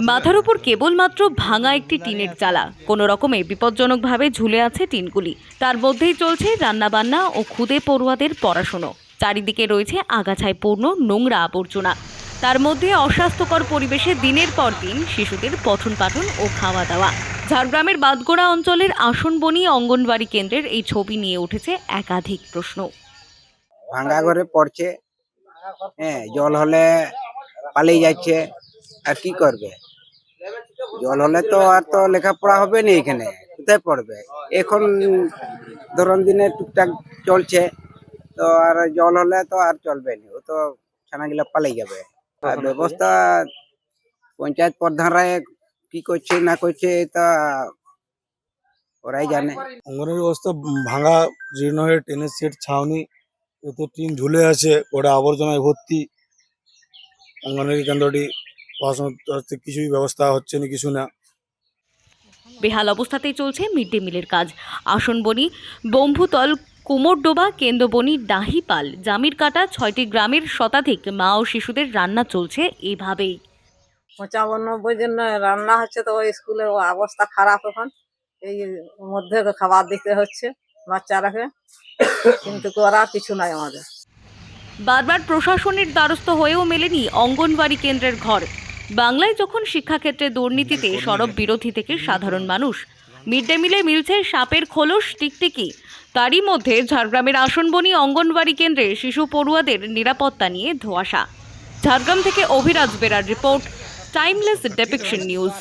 মাথার উপর কেবলমাত্র ভাঙা একটি টিনের চালা। কোনো রকমে বিপজ্জনকভাবে ঝুলে আছে টিনগুলি। তার মধ্যেই চলছে রান্নাবান্না ও খুদে পড়ুয়াদের পড়াশুনো। চারিদিকে রয়েছে আগাছায় পূর্ণ নোংরা আবর্জনা। তার মধ্যে অস্বাস্থ্যকর পরিবেশে দিনের পর দিন শিশুদের পঠন পাঠন ও খাওয়া দাওয়া ঝাড়গ্রামের বাদগোড়া অঞ্চলের আসনবনি অঙ্গনবাড়ি কেন্দ্রের এই ছবি নিয়ে উঠেছে একাধিক প্রশ্ন। ভাঙ্গা ঘরে পড়ছে। হ্যাঁ জল হলে পালিয়ে যাচ্ছে। আর কি করবে? জল হলে তো আর তো লেখাপড়া হবে না এখানে কোথায় পড়বে? এখন ধরুন দিনে টুকটাক চলছে তো আর জল হলে তো আর চলবে না ও তো ছানাগুলা পালিয়ে যাবে। আর ব্যবস্থা পঞ্চায়েত প্রধানরা কি করছে না করছে তা ওরাই জানে। অঙ্গনের অবস্থা ভাঙা জীর্ণ হয়ে টেনের সেট ছাউনি এতে টিন ঝুলে আছে ওটা আবর্জনায় ভর্তি। অঙ্গনওয়াড়ি কেন্দ্রটি পড়াশোনার কিছুই ব্যবস্থা হচ্ছে না কিছু না। বেহাল অবস্থাতেই চলছে মিড ডে মিলের কাজ। আসনবনি বম্ভুতল কুমোরডোবা কেন্দ্রবনি ডাহিপাল জামিরকাটা ছয়টি গ্রামের শতাধিক মা ও শিশুদের রান্না চলছে এভাবেই। পঁচানব্বই জন রান্না হচ্ছে তো ওই স্কুলে ও অবস্থা খারাপ এখন। এই মধ্যে খাবার দিতে হচ্ছে বাচ্চারাকে কিন্তু করার কিছু নাই আমাদের। বারবার প্রশাসনের দ্বারস্থ হয়েও মেলেনি অঙ্গনবাড়ি কেন্দ্রের ঘর। বাংলায় যখন শিক্ষাক্ষেত্রে দুর্নীতিতে সরব বিরোধী থেকে সাধারণ মানুষ মিড ডে মিলে মিলছে সাপের খোলস টিকটিকি। তারই মধ্যে ঝাড়গ্রামের আসনবনি অঙ্গনবাড়ি কেন্দ্রে শিশু পড়ুয়াদের নিরাপত্তা নিয়ে ধোয়াশা। ঝাড়গ্রাম থেকে Abhiraj বেরার report timeless depiction news